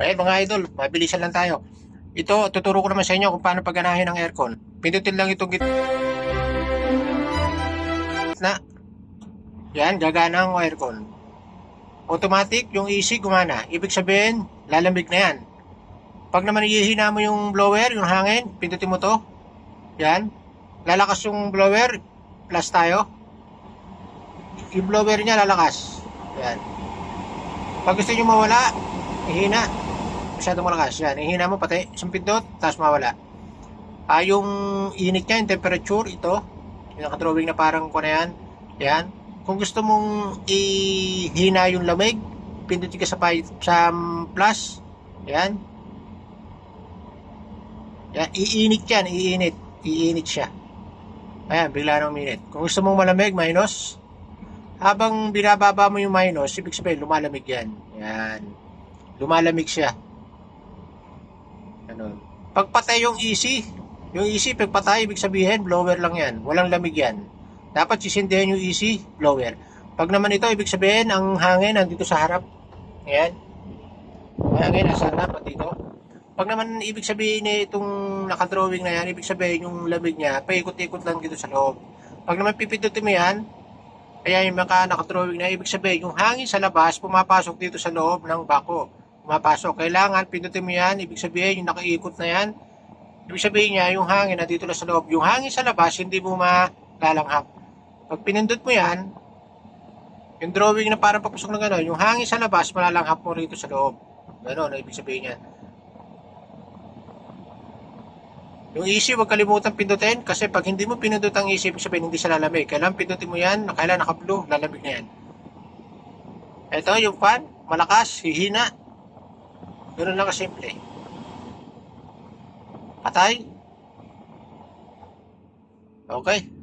Ayan mga idol, mabilisan lang tayo. Ito, tuturo ko naman sa inyo kung paano pagganahin ng aircon. Pindutin lang itong git na. Yan, gagana ang aircon. Automatic, yung AC gumana. Ibig sabihin, lalamig na yan. Pag naman ihihina mo yung blower, yung hangin, pindutin mo to. Yan. Lalakas yung blower, plus tayo. Yung blower niya lalakas. Yan. Pag gusto nyo mawala, ihina. Masyado malakas. Yan. Ihina mo pati. Isang pindot, tapos mawala. Ah, yung init niya, yung temperature, ito. Yung nakadrawing na parang ko na yan. Yan. Kung gusto mong ihina yung lamig, pindutin ka sa, sa plus. Yan. Yan. Iinit yan. Iinit. Iinit siya. Ayan, bigla ng minute. Kung gusto mong malamig, minus. Habang binababa mo yung minus, ibig sabihin, lumalamig yan. Yan. Lumalamig siya. Ganun. Pagpatay yung EC, yung EC, pagpatay, ibig sabihin, blower lang yan. Walang lamig yan. Dapat sisindihan yung EC, blower. Pag naman ito, ibig sabihin, ang hangin nandito sa harap. Ayan. Ang hangin nasa harap at dito. Pag naman ibig sabihin eh, itong nakadrawing na yan, ibig sabihin yung lamig niya, paikot-ikot lang dito sa loob. Pag naman pipindutin mo yan, kaya yung mga nakadrawing na, ibig sabihin yung hangin sa labas, pumapasok dito sa loob ng bako. Pumapasok. Kailangan pindutin mo yan, ibig sabihin yung nakaikot na yan, ibig sabihin niya yung hangin na dito na sa loob. Yung hangin sa labas, hindi mo malalanghap. Pag pinindot mo yan, yung drawing na parang papasok na gano'n, yung hangin sa labas, malalanghap mo rito sa loob. Gano'n, ang ibig sabihin yan. Yung easy, huwag kalimutan pindutin kasi pag hindi mo pinindot ang easy, ibig sabihin hindi siya lalamig. Kailangan pindutin mo yan, kailangan naka-blue, lalamig na yan. Ito, yung fan, malakas, hihina. Ganun lang kasimple. Patay. Okay.